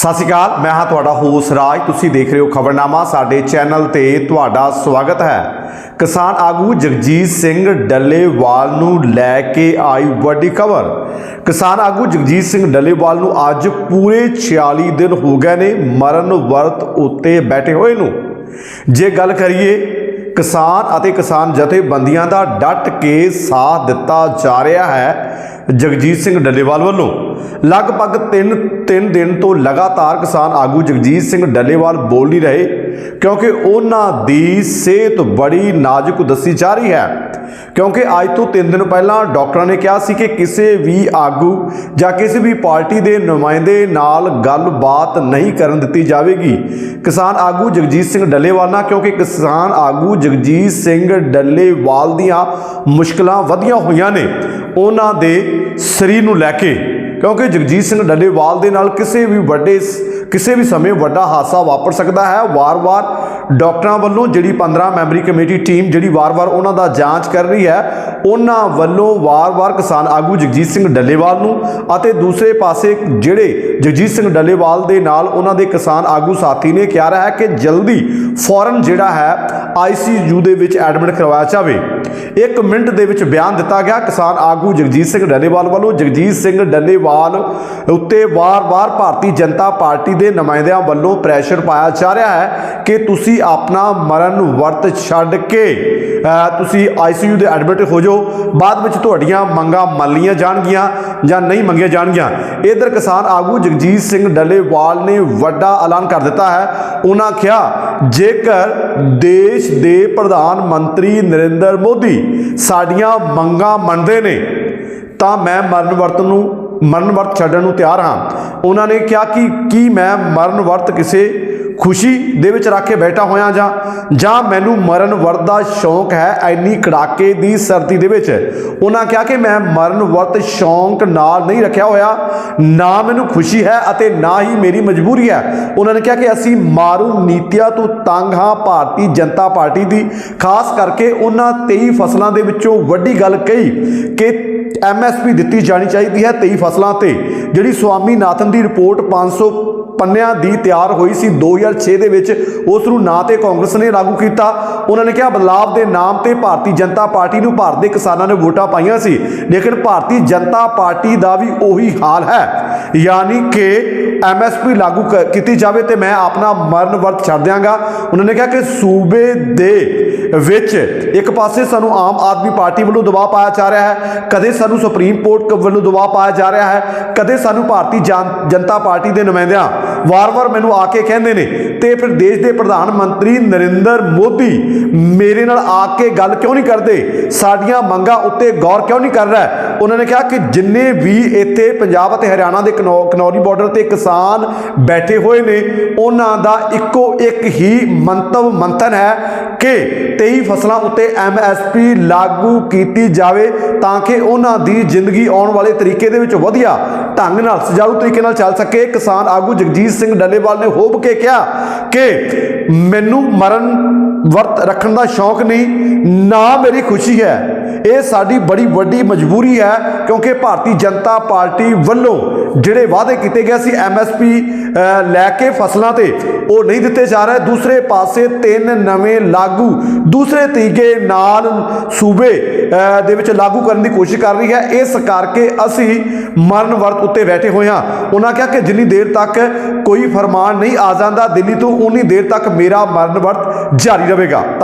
ਸਤਿ ਸ਼੍ਰੀ ਅਕਾਲ, ਮੈਂ ਹਾਂ ਤੁਹਾਡਾ ਹੋਸ ਰਾਜ। ਤੁਸੀਂ ਦੇਖ ਰਹੇ ਹੋ ਖਬਰਨਾਮਾ, ਸਾਡੇ ਚੈਨਲ ਤੇ ਤੁਹਾਡਾ ਸਵਾਗਤ ਹੈ। ਕਿਸਾਨ ਆਗੂ ਜਗਜੀਤ ਸਿੰਘ ਡੱਲੇਵਾਲ ਨੂੰ ਲੈ ਕੇ ਆਈ ਵੱਡੀ ਖਬਰ। ਕਿਸਾਨ ਆਗੂ ਜਗਜੀਤ ਸਿੰਘ ਡੱਲੇਵਾਲ ਨੂੰ ਅੱਜ ਪੂਰੇ 46 ਦਿਨ ਹੋ ਗਏ ਨੇ ਮਰਨ ਵਰਤ ਉੱਤੇ ਬੈਠੇ ਹੋਏ ਨੂੰ। ਜੇ ਗੱਲ ਕਰੀਏ ਕਿਸਾਨ ਅਤੇ ਕਿਸਾਨ ਜਥੇਬੰਦੀਆਂ ਦਾ ਡਟ ਕੇ ਸਾਥ ਦਿੱਤਾ ਜਾ ਰਿਹਾ ਹੈ ਜਗਜੀਤ ਸਿੰਘ ਡੱਲੇਵਾਲ ਵੱਲੋਂ। ਲਗਭਗ 3 3 ਦਿਨ ਤੋਂ ਲਗਾਤਾਰ ਕਿਸਾਨ ਆਗੂ ਜਗਜੀਤ ਸਿੰਘ ਡੱਲੇਵਾਲ ਬੋਲ ਨਹੀਂ ਰਹੇ, ਕਿਉਂਕਿ ਉਹਨਾਂ ਦੀ ਸਿਹਤ ਬੜੀ ਨਾਜ਼ੁਕ ਦੱਸੀ ਜਾ ਰਹੀ ਹੈ। ਕਿਉਂਕਿ ਅੱਜ ਤੋਂ 3 ਦਿਨ ਪਹਿਲਾਂ ਡਾਕਟਰਾਂ ਨੇ ਕਿਹਾ ਸੀ ਕਿ ਕਿਸੇ ਵੀ ਆਗੂ ਜਾਂ ਕਿਸੇ ਵੀ ਪਾਰਟੀ ਦੇ ਨੁਮਾਇੰਦੇ ਨਾਲ ਗੱਲਬਾਤ ਨਹੀਂ ਕਰਨ ਦਿੱਤੀ ਜਾਵੇਗੀ। ਕਿਸਾਨ ਆਗੂ ਜਗਜੀਤ ਸਿੰਘ ਡੱਲੇਵਾਲ ਨਾਲ, ਕਿਉਂਕਿ ਕਿਸਾਨ ਆਗੂ ਜਗਜੀਤ ਸਿੰਘ ਡੱਲੇਵਾਲ ਦੀਆਂ ਮੁਸ਼ਕਲਾਂ ਵਧੀਆਂ ਹੋਈਆਂ ਨੇ। ਉਹਨਾਂ ਦੇ ਸਰੀਰ ਨੂੰ ਲੈ ਕੇ, ਕਿਉਂਕਿ ਜਗਜੀਤ ਸਿੰਘ ਡੱਲੇਵਾਲ ਦੇ ਨਾਲ ਕਿਸੇ ਵੀ ਵੱਡੇ ਕਿਸੇ ਵੀ ਸਮੇਂ ਵੱਡਾ ਹਾਦਸਾ ਵਾਪਰ ਸਕਦਾ ਹੈ। ਵਾਰ-ਵਾਰ ਡਾਕਟਰਾਂ ਵੱਲੋਂ ਜਿਹੜੀ 15 ਮੈਂਬਰੀ ਕਮੇਟੀ ਟੀਮ ਜਿਹੜੀ ਵਾਰ-ਵਾਰ ਉਹਨਾਂ ਦਾ ਜਾਂਚ ਕਰ ਰਹੀ ਹੈ, ਉਹਨਾਂ ਵੱਲੋਂ ਵਾਰ-ਵਾਰ ਕਿਸਾਨ ਆਗੂ ਜਗਜੀਤ ਸਿੰਘ ਡੱਲੇਵਾਲ ਨੂੰ ਅਤੇ ਦੂਸਰੇ ਪਾਸੇ ਜਿਹੜੇ ਜਗਜੀਤ ਸਿੰਘ ਡੱਲੇਵਾਲ ਦੇ ਨਾਲ ਉਹਨਾਂ ਦੇ ਕਿਸਾਨ ਆਗੂ ਸਾਥੀ ਨੇ ਕਿਹਾ ਰਿਹਾ ਹੈ ਕਿ ਜਲਦੀ ਫੌਰਨ ਜਿਹੜਾ ਹੈ ਆਈਸੀਯੂ ਦੇ ਵਿੱਚ ਐਡਮਿਟ ਕਰਵਾਇਆ ਜਾਵੇ। ਇੱਕ ਮਿੰਟ ਦੇ ਵਿੱਚ ਬਿਆਨ ਦਿੱਤਾ ਗਿਆ ਕਿਸਾਨ ਆਗੂ ਜਗਜੀਤ ਸਿੰਘ ਡੱਲੇਵਾਲ ਵੱਲੋਂ। ਜਗਜੀਤ ਸਿੰਘ ਡੱਲੇਵਾਲ ਉੱਤੇ ਵਾਰ-ਵਾਰ ਭਾਰਤੀ ਜਨਤਾ ਪਾਰਟੀ ਦੇ ਨੁਮਾਇੰਦਿਆਂ ਵੱਲੋਂ ਪ੍ਰੈਸ਼ਰ ਪਾਇਆ ਜਾ ਰਿਹਾ ਹੈ ਕਿ ਤੁਸੀਂ ਆਪਣਾ ਮਰਨ ਵਰਤ ਛੱਡ ਕੇ ਅ, ਤੁਸੀਂ ਆਈਸੀਯੂ ਦੇ ਐਡਮਿਟ ਹੋ ਜਾਓ। ਬਾਅਦ ਵਿੱਚ ਤੁਹਾਡੀਆਂ ਮੰਗਾਂ ਮੰਨ ਲਈਆਂ ਜਾਣਗੀਆਂ ਜਾਂ ਨਹੀਂ ਮੰਗੀਆਂ ਜਾਣਗੀਆਂ। ਇਧਰ ਕਿਸਾਨ ਆਗੂ ਜਗਜੀਤ ਸਿੰਘ ਡੱਲੇਵਾਲ ਨੇ ਵੱਡਾ ਐਲਾਨ ਕਰ ਦਿੱਤਾ ਹੈ। ਉਹਨਾਂ ਕਿਹਾ ਜੇਕਰ ਦੇਸ਼ ਦੇ ਪ੍ਰਧਾਨ ਮੰਤਰੀ ਨਰਿੰਦਰ ਮੋਦੀ ਸਾਡੀਆਂ ਮੰਗਾਂ ਮੰਨਦੇ ਨੇ ਤਾਂ ਮੈਂ ਮਰਨ ਵਰਤ ਨੂੰ ਮਰਨ ਵਰਤ ਛੱਡਣ ਨੂੰ ਤਿਆਰ ਹਾਂ। ਉਹਨਾਂ ਨੇ ਕਿਹਾ ਕਿ ਕੀ ਮੈਂ ਮਰਨ ਵਰਤ ਕਿਸੇ ਖੁਸ਼ੀ ਦੇ ਵਿੱਚ ਰੱਖ ਕੇ ਬੈਠਾ ਹੋਇਆ ਜਾਂ ਜਾਂ ਮੈਨੂੰ ਮਰਨ ਵਰਤ ਦਾ ਸ਼ੌਂਕ ਹੈ ਐਨੀ ਕੜਾਕੇ ਦੀ ਸਰਦੀ ਦੇ ਵਿੱਚ? ਉਹਨਾਂ ਕਿਹਾ ਕਿ ਮੈਂ ਮਰਨ ਵਰਤ ਸ਼ੌਂਕ ਨਾਲ ਨਹੀਂ ਰੱਖਿਆ ਹੋਇਆ। ਨਾ ਮੈਨੂੰ ਖੁਸ਼ੀ ਹੈ ਅਤੇ ਨਾ ਹੀ ਮੇਰੀ ਮਜਬੂਰੀ ਹੈ। ਉਹਨਾਂ ਨੇ ਕਿਹਾ ਕਿ ਅਸੀਂ ਮਾਰੂ ਨੀਤੀਆਂ ਤੋਂ ਤੰਗ ਹਾਂ ਭਾਰਤੀ ਜਨਤਾ ਪਾਰਟੀ ਦੀ। ਖਾਸ ਕਰਕੇ ਉਹਨਾਂ 23 ਫਸਲਾਂ ਦੇ ਵਿੱਚੋਂ ਵੱਡੀ ਗੱਲ ਕਹੀ ਕਿ ਐਮਐਸਪੀ ਦਿੱਤੀ ਜਾਣੀ ਚਾਹੀਦੀ ਹੈ 23 ਫਸਲਾਂ ਤੇ, ਜਿਹੜੀ ਸਵਾਮੀਨਾਥਨ ਦੀ ਰਿਪੋਰਟ 500 ਪੰਨਿਆਂ ਦੀ ਤਿਆਰ ਹੋਈ ਸੀ 2006 ਦੇ ਵਿੱਚ ਉਸ ਨੂੰ ਨਾ ਤੇ ਕਾਂਗਰਸ ਨੇ ਲਾਗੂ ਕੀਤਾ। ਉਹਨਾਂ ਨੇ ਕਿਹਾ, ਬਦਲਾਵ ਦੇ ਨਾਮ ਤੇ ਭਾਰਤੀ ਜਨਤਾ ਪਾਰਟੀ ਨੂੰ ਭਾਰਤ ਦੇ ਕਿਸਾਨਾਂ ਨੇ ਵੋਟਾਂ ਪਾਈਆਂ ਸੀ, ਲੇਕਿਨ ਭਾਰਤੀ ਜਨਤਾ ਪਾਰਟੀ ਦਾ ਵੀ ਉਹੀ ਹਾਲ ਹੈ। ਯਾਨੀ ਕਿ ਐਮਐਸਪੀ ਲਾਗੂ ਕ- ਕੀਤੀ ਜਾਵੇ ਤੇ ਮੈਂ ਆਪਣਾ ਮਰਨ ਵਰਤ ਛੱਡ ਦਿਆਂਗਾ। ਉਹਨਾਂ ਨੇ ਕਿਹਾ ਕਿ ਸੂਬੇ ਦੇ ਵਿੱਚ ਇੱਕ ਪਾਸੇ ਸਾਨੂੰ ਆਮ ਆਦਮੀ ਪਾਰਟੀ ਵੱਲੋਂ ਦਬਾਅ ਪਾਇਆ ਜਾ ਰਿਹਾ ਹੈ, ਕਦੇ ਸਾਨੂੰ ਸੁਪਰੀਮ ਕੋਰਟ ਵੱਲੋਂ ਦਬਾਅ ਪਾਇਆ ਜਾ ਰਿਹਾ ਹੈ, ਕਦੇ ਸਾਨੂੰ ਭਾਰਤੀ ਜਨ- ਜਨਤਾ ਪਾਰਟੀ ਦੇ ਨੁਮਾਇੰਦਿਆਂ ਵਾਰ-ਵਾਰ ਮੈਨੂੰ ਆ ਕੇ ਕਹਿੰਦੇ ਨੇ। ਤੇ ਫਿਰ ਦੇਸ਼ ਦੇ ਪ੍ਰਧਾਨ ਮੰਤਰੀ ਨਰਿੰਦਰ ਮੋਦੀ ਮੇਰੇ ਨਾਲ ਆ ਕੇ ਗੱਲ ਕਿਉਂ ਨਹੀਂ ਕਰਦੇ? ਸਾਡੀਆਂ ਮੰਗਾਂ ਉੱਤੇ ਗੌਰ ਕਿਉਂ ਨਹੀਂ ਕਰ ਰਿਹਾ? ਉਹਨਾਂ ਨੇ ਕਿਹਾ ਕਿ ਜਿੰਨੇ ਵੀ ਇੱਥੇ ਪੰਜਾਬ ਅਤੇ ਹਰਿਆਣਾ ਦੇ ਕਨੌਰੀ ਬਾਰਡਰ ਤੇ ਕਿਸਾਨ ਬੈਠੇ ਹੋਏ ਨੇ। ਉਹਨਾਂ ਦਾ ਇੱਕੋ ਇੱਕ ਹੀ ਮੰਤਵ, ਮੰਥਨ ਹੈ ਕਿ 23 ਫਸਲਾਂ ਉੱਤੇ ਐਮਐਸਪੀ ਲਾਗੂ ਕੀਤੀ ਜਾਵੇ ਤਾਂ ਕਿ ਉਹਨਾਂ ਦੀ ਜ਼ਿੰਦਗੀ ਆਉਣ ਵਾਲੇ ਤਰੀਕੇ ਦੇ ਵਿੱਚ ਵਧੀਆ ਢੰਗ ਨਾਲ ਸੁਚਾਰੂ ਤਰੀਕੇ ਨਾਲ ਚੱਲ ਸਕੇ। ਕਿਸਾਨ ਆਗੂ ਜਗਜੀਤ ਸਿੰਘ ਡੱਲੇਵਾਲ ਨੇ ਹੋਬ ਕੇ ਕਿਹਾ ਕਿ ਮੈਨੂੰ ਮਰਨ ਵਰਤ ਰੱਖਣ ਦਾ ਸ਼ੌਂਕ ਨਹੀਂ, ਨਾ ਮੇਰੀ ਖੁਸ਼ੀ ਹੈ। ਇਹ ਸਾਡੀ ਬੜੀ ਵੱਡੀ ਮਜਬੂਰੀ ਹੈ, ਕਿਉਂਕਿ ਭਾਰਤੀ ਜਨਤਾ ਪਾਰਟੀ ਵੱਲੋਂ ਜਿਹੜੇ ਵਾਅਦੇ ਕੀਤੇ ਗਏ ਸੀ ਐਮਐਸਪੀ ਲੈ ਕੇ ਫਸਲਾਂ ਤੇ, ਉਹ ਨਹੀਂ ਦਿੱਤੇ ਜਾ ਰਹੇ। ਦੂਸਰੇ ਪਾਸੇ ਤਿੰਨ ਨਵੇਂ ਲਾਗੂ, ਦੂਸਰੇ ਤਰੀਕੇ ਨਾਲ ਸੂਬੇ ਦੇ ਵਿੱਚ ਲਾਗੂ ਕਰਨ ਦੀ ਕੋਸ਼ਿਸ਼ ਕਰ ਰਹੀ ਹੈ। ਇਸ ਕਰਕੇ ਅਸੀਂ ਮਰਨ ਵਰਤ ਉੱਤੇ ਬੈਠੇ ਹੋਏ ਹਾਂ। ਉਹਨਾਂ ਕਿਹਾ ਕਿ ਜਿੰਨੀ ਦੇਰ ਤੱਕ ਕੋਈ ਫਰਮਾਨ ਨਹੀਂ ਆ ਜਾਂਦਾ, ਦਿੱਲੀ ਤੋਂ ਉਨੀ ਦੇਰ ਤੱਕ ਮੇਰਾ ਮਰਨ ਵਰਤ ਜਾਰੀ ਰਹੇਗਾ।